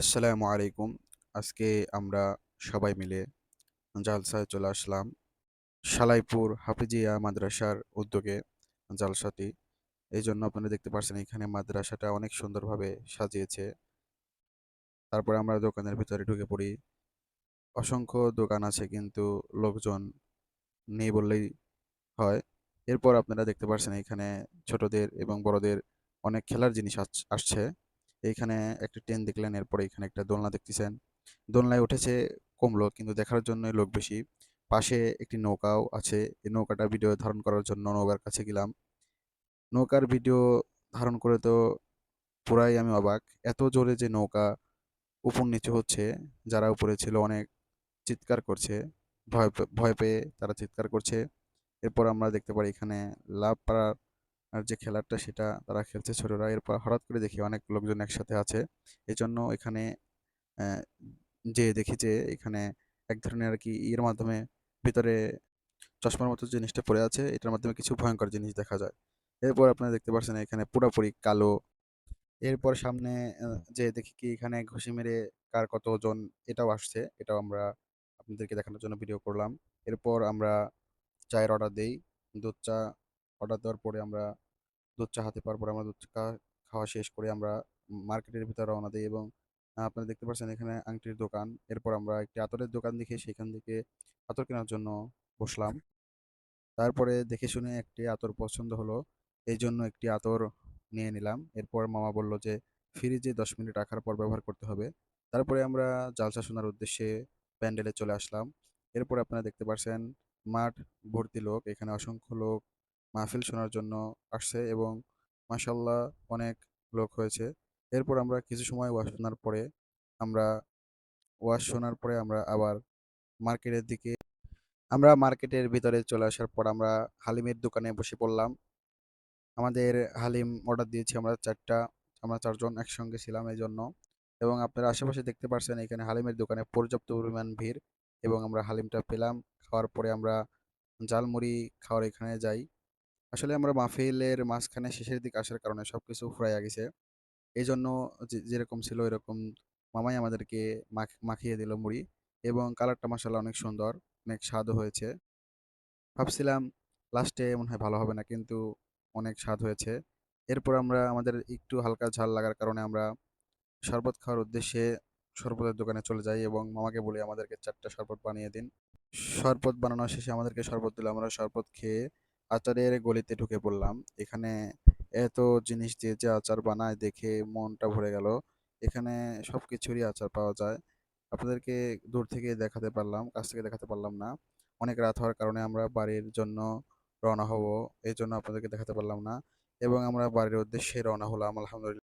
আসসালামু আলাইকুম। আজকে আমরা সবাই মিলে জালসায় চলে আসলাম। সালাইপুর হাফিজিয়া মাদ্রাসার উদ্যোগে জালসাটি। এই জন্য আপনারা দেখতে পাচ্ছেন এখানে মাদ্রাসাটা অনেক সুন্দরভাবে সাজিয়েছে। তারপরে আমরা দোকানের ভিতরে ঢুকে পড়ি। অসংখ্য দোকান আছে কিন্তু লোকজন নেই বললেই হয়। এরপর আপনারা দেখতে পাচ্ছেন এখানে ছোটদের এবং বড়দের অনেক খেলার জিনিস আসছে। এইখানে একটা ট্রেন দেখলেন, এরপরে এখানে একটা দোলনা দেখতেছেন। দোলনায় উঠেছে কমলো কিন্তু দেখার জন্যই লোক বেশি। পাশে একটি নৌকাও আছে। এই নৌকাটা ভিডিও ধারণ করার জন্য নৌকার কাছে গেলাম। নৌকার ভিডিও ধারণ করে তো পুরাই আমি অবাক। এত জোরে যে নৌকা উপর নিচে হচ্ছে, যারা উপরে ছিল অনেক চিৎকার করছে। ভয় ভয় পেয়ে তারা চিৎকার করছে। এরপর আমরা দেখতে পারি এখানে লাফ পাড়ার আর যে খেলাটা সেটা তারা খেলছে ছোটরা। এরপর হঠাৎ করে দেখি অনেক লোকজন একসাথে আছে। এজন্য এখানে যেয়ে দেখি যে এখানে এক ধরনের আর কি ইয়ের মাধ্যমে ভিতরে চশমার মতো জিনিসটা পড়ে আছে। এটার মাধ্যমে কিছু ভয়ঙ্কর জিনিস দেখা যায়। এরপর আপনারা দেখতে পাচ্ছেন এখানে পুরাপুরি কালো। এরপর সামনে যেয়ে দেখি কি এখানে ঘুষি মেরে কার কত ওজন এটাও আসছে। এটাও আমরা আপনাদেরকে দেখানোর জন্য ভিডিও করলাম। এরপর আমরা চায়ের অর্ডার দেই। দুধ চা অর্ডার দেওয়ার পরে আমরা দুধ চা হাতে পাওয়ার পরে আমরা দুধ চা খাওয়া শেষ করে আমরা মার্কেটের ভিতরে রওনা দিই এবং আপনারা দেখতে পাচ্ছেন এখানে আংটির দোকান। এরপর আমরা একটি আতরের দোকান দেখে সেখান থেকে আতর কেনার জন্য বসলাম। তারপরে দেখে শুনে একটি আতর পছন্দ হলো। এই জন্য একটি আতর নিয়ে নিলাম। এরপর মামা বলল যে, "ফ্রিজে ১০ মিনিট রাখার পর ব্যবহার করতে হবে।" তারপরে আমরা জালসা শোনার উদ্দেশ্যে প্যান্ডেলে চলে আসলাম। এরপর আপনারা দেখতে পারছেন মাঠ ভর্তি লোক। এখানে অসংখ্য লোক মাহফিল শোনার জন্য আসছে এবং মাশাআল্লাহ অনেক লোক হয়েছে। এরপর আমরা কিছু সময় ওয়াজ শোনার পরে আমরা ওয়াজ শোনার পরে আমরা আবার মার্কেটের দিকে, আমরা মার্কেটের ভিতরে চলে আসার পর আমরা হালিমের দোকানে বসে পড়লাম। আমাদের হালিম অর্ডার দিয়েছি, আমরা চারটা, আমরা চারজন একসঙ্গে ছিলাম এই জন্য এবং আপনারা আশেপাশে দেখতে পারছেন এখানে হালিমের দোকানে পর্যাপ্ত পরিমাণ ভিড় এবং আমরা হালিমটা পেলাম। খাওয়ার পরে আমরা জালমুড়ি খাওয়ার এখানে যাই। আসলে আমরা মাহফিলের মাঝখানে শেষের দিকে আসার কারণে সব কিছু ফুরাইয়া গেছে। এজন্য যে যেরকম ছিল এরকম মামাই আমাদেরকে মাখ মাখিয়ে দিল মুড়ি এবং কালারটা মাশাআল্লাহ অনেক সুন্দর, অনেক স্বাদও হয়েছে। ভাবছিলাম লাস্টে মনে হয় ভালো হবে না কিন্তু অনেক স্বাদ হয়েছে। এরপর আমরা আমাদের একটু হালকা ঝাল লাগার কারণে আমরা শরবত খাওয়ার উদ্দেশ্যে শরবতের দোকানে চলে যাই এবং মামাকে বলি আমাদেরকে ৪ টা শরবত বানিয়ে দিন। শরবত বানানো শেষে আমাদেরকে শরবত দিল। আমরা শরবত খেয়ে আচারের গলিতে ঢুকে পড়লাম। এখানে এত জিনিস দিয়ে যে আচার বানায় দেখে মনটা ভরে গেল। এখানে সব কিছুরই আচার পাওয়া যায়। আপনাদেরকে দূর থেকে দেখাতে পারলাম, কাছ থেকে দেখাতে পারলাম না। অনেক রাত হওয়ার কারণে আমরা বাড়ির জন্য রওনা হব। এই জন্য আপনাদেরকে দেখাতে পারলাম না এবং আমরা বাড়ির উদ্দেশ্যে রওনা হলাম আলহামদুলিল্লাহ।